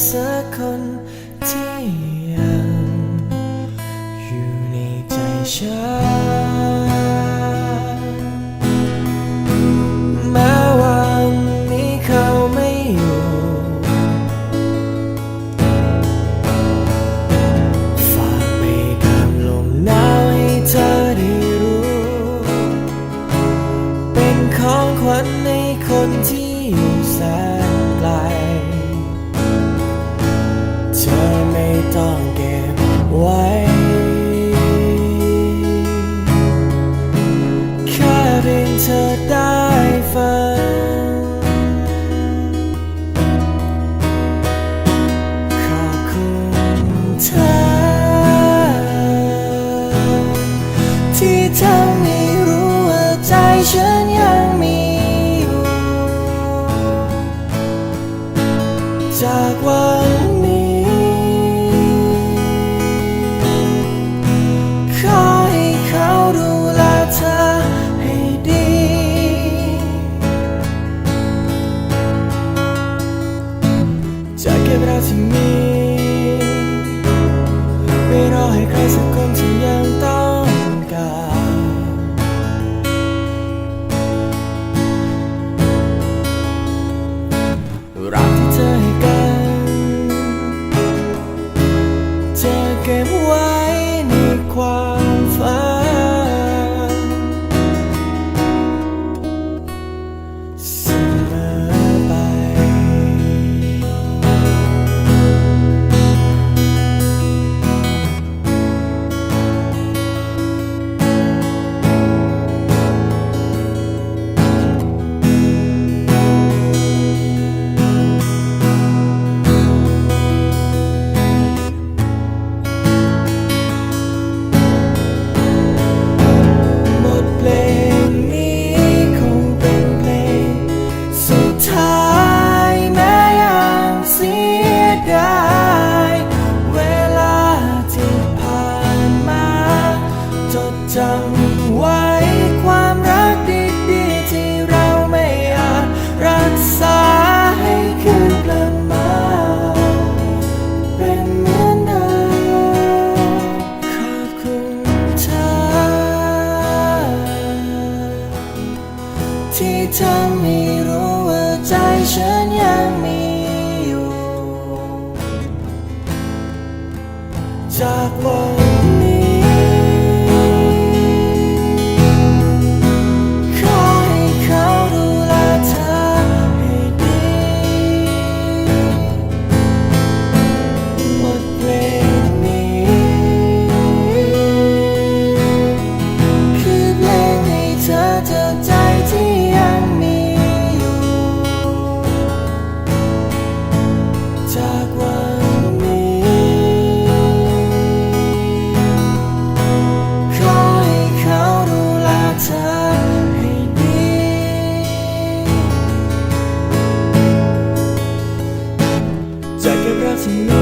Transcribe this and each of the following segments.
circle. to.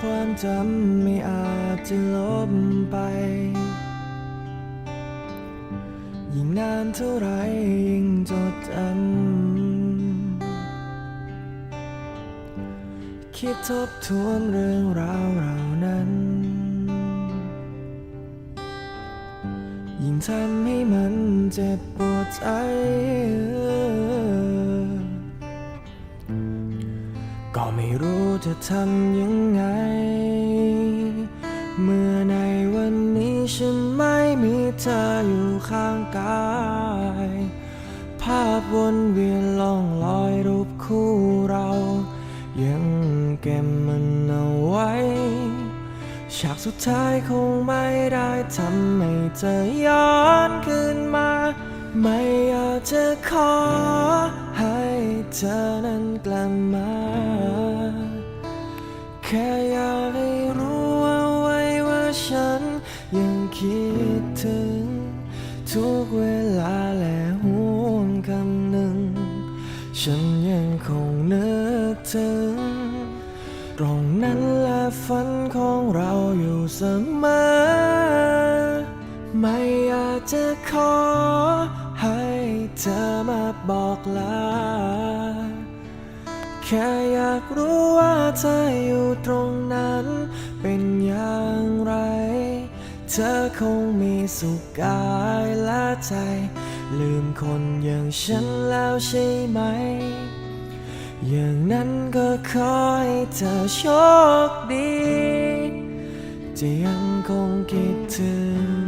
ความจำไม่อาจจะลบไป ยิ่งนานเท่าไรยิ่งจดจำคิดทบทวนเรื่องราวเหล่านั้น ยิ่งทำให้มันเจ็บปวดใจ ก็ไม่รู้จะทำยังไง เมื่อในวันนี้ฉันไม่มีเธออยู่ข้างกาย ภาพวนเวียนล่องลอยรูปคู่เรา ยังเก็บมันเอาไว้ ฉากสุดท้ายคงไม่ได้ทำให้เธอย้อนคืนมา ไม่อยากจะขอให้เธอนั้นกลับมา แค่อยากให้รู้เอาไว้ว่าฉันยังคิดถึง ทุกเวลาและห่วงคำหนึ่ง ฉันยังคงนึกถึง ตรงนั้นและฝันของเราอยู่เสมอ ไม่อยากจะขอให้เธอมาบอกลา ค่อยากรู้ว่าเธออยู่ตรงนั้น เป็นอย่างไร เธอคงมีสุขกายและใจ ลืมคนอย่างฉันแล้วใช่ไหม อย่างนั้นก็ขอให้เธอโชคดี จะยังคงคิดถึง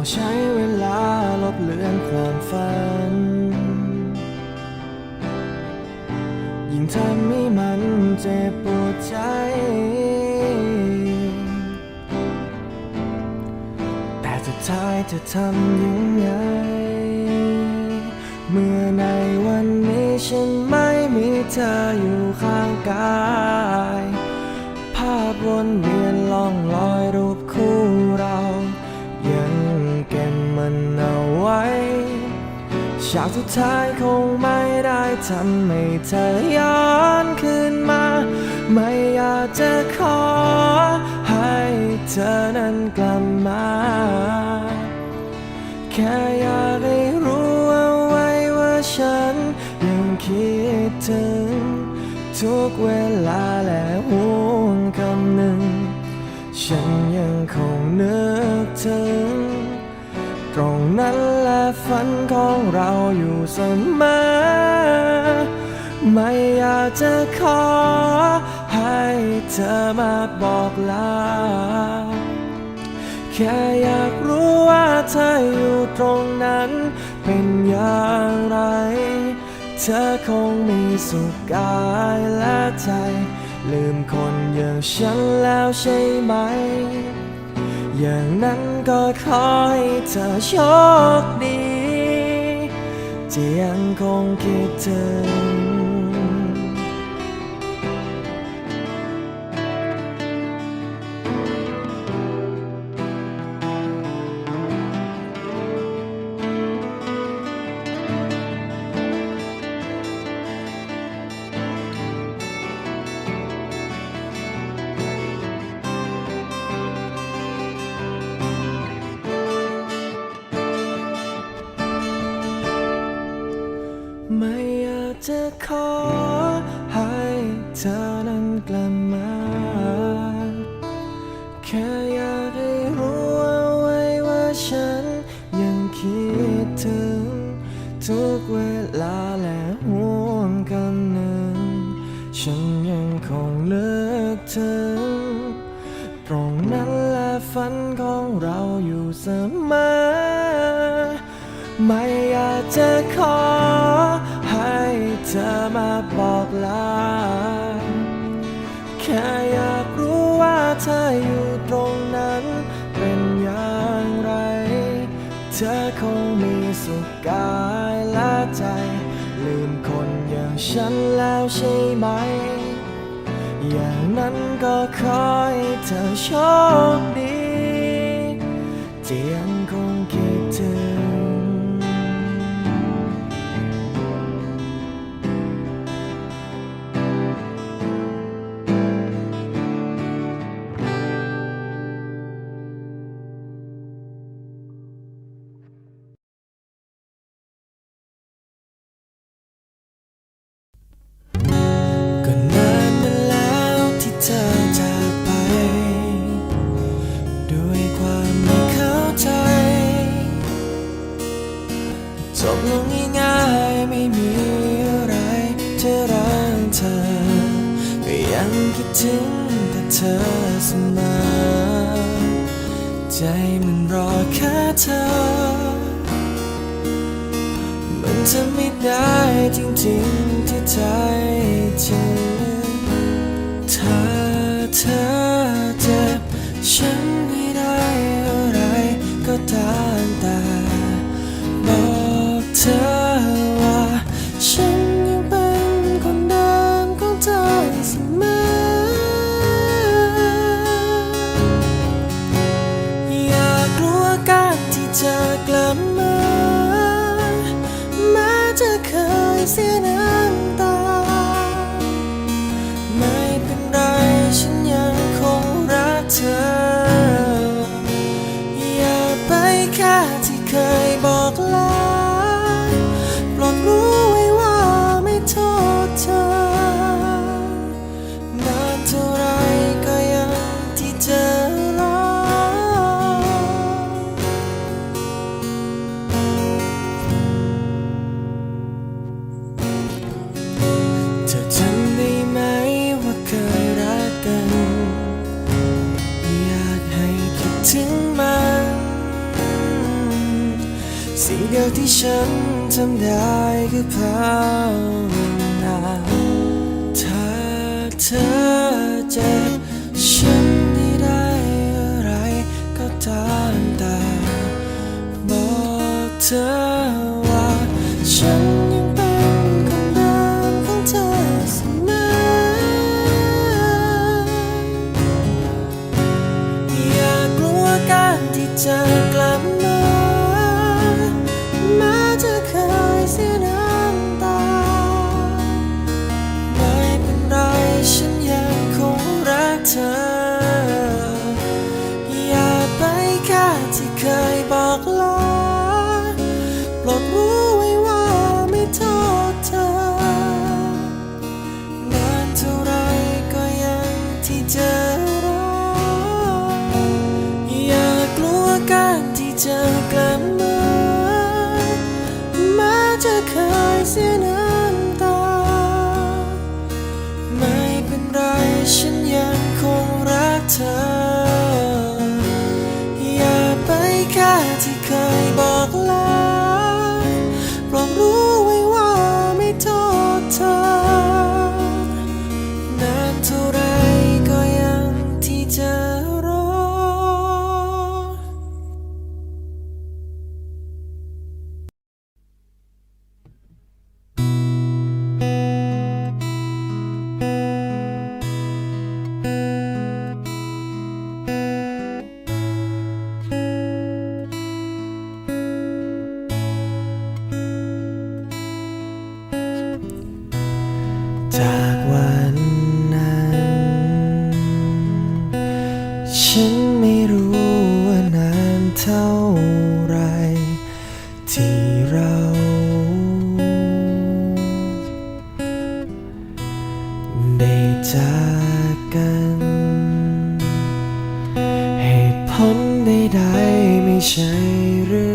ลองใช้เวลาลบเลือนความฝัน ยิ่งทำให้มันเจ็บปวดใจ แต่สุดท้ายจะทำยังไง เมื่อในวันนี้ฉันไม่มีเธออยู่ข้างกาย ภาพวนเวียน ฉากสุดท้ายคงไม่ได้ทำให้เธอย้อนคืนมา ไม่อยากจะขอให้เธอนั้นกลับมา แค่อยากให้รู้เอาไว้ว่าฉันยังคิดถึง ทุกเวลาและห่วงคำหนึ่ง ฉันยังคงนึกถึง ฝันของเราอยู่เสมอ ไม่อยากจะขอ ให้เธอมาบอกลา แค่อยากรู้ว่าเธออยู่ตรงนั้นเป็นอย่างไร เธอคงมีสุขกายและใจ ลืมคนอย่างฉันแล้วใช่ไหม อย่างนั้น ก็ขอให้เธอโชคดี จะยังคงคิดถึง เธอนั้นกลับมา แค่อยากให้รู้เอาไว้ว่าฉันยังคิดถึง ทุกเวลาและห่วงคำหนึ่งฉันยังคงเลือกถึง ตรงนั้นและฝันของเราอยู่เสมอ ไม่อยากจะขอให้เธอมาบอกลา ค่อยากรู้ว่าเธออยู่ตรงนั้นเป็นอย่างไร เธอคงมีสุขกายและใจ ลืมคนอย่างฉันแล้วใช่ไหม อย่างนั้นก็ขอให้เธอโชคดี ใจมันรอแค่เธอ มันจะไม่ได้จริงๆที่ใจฉันเธอเธอ ย่างที่ฉันทำได้คือภาวนาถ้าเธอเจ็บฉันไม่ได้อะไรก็ตามแต่บอกเธอว่าฉันยังเป็นคนเดิมของเธอเสมออย่ากลัวการที่จะกลับ เใช่เรื่อ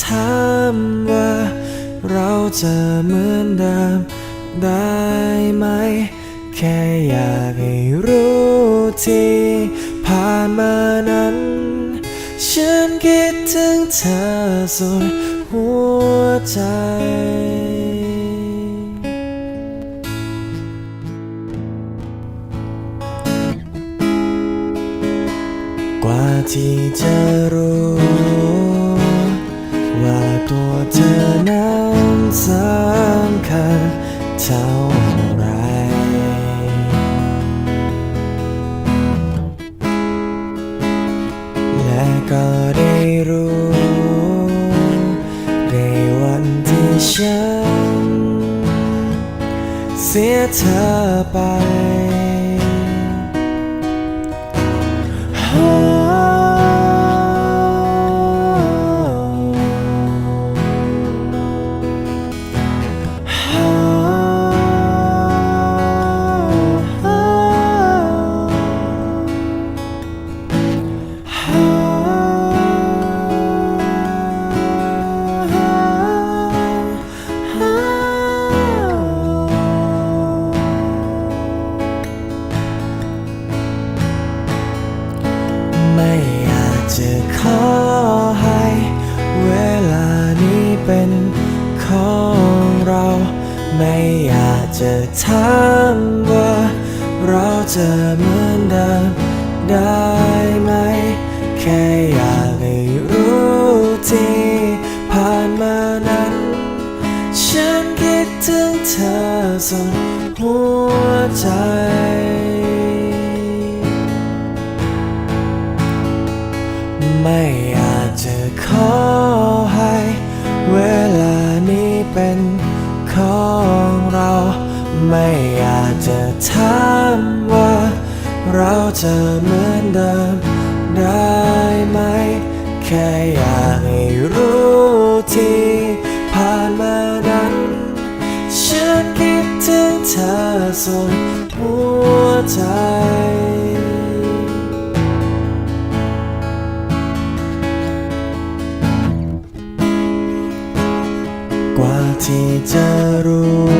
ถามว่า เราจะเหมือนเดิมได้ไหม แค่อยากให้รู้ที่ผ่านมานั้น ฉันคิดถึงเธอสุดหัวใจกว่าที่จะรู้ำคัญเท่าไรและก็ได้รู้ ในวันที่ฉัน เสียเธอไป ของเราไม่อยากจะถามว่า เราจะเหมือนเดิมได้ไหม แค่อยากให้รู้ที่ผ่านมานั้น ฉันคิดถึงเธอสุดหัวใจ ไม่อาจจะถามว่า เราจะเหมือนเดิมได้ไหม แค่อยากให้รู้ที่ผ่านมานั้นฉันคิดถึงเธอสุดหัวใจกว่าที่จะรู้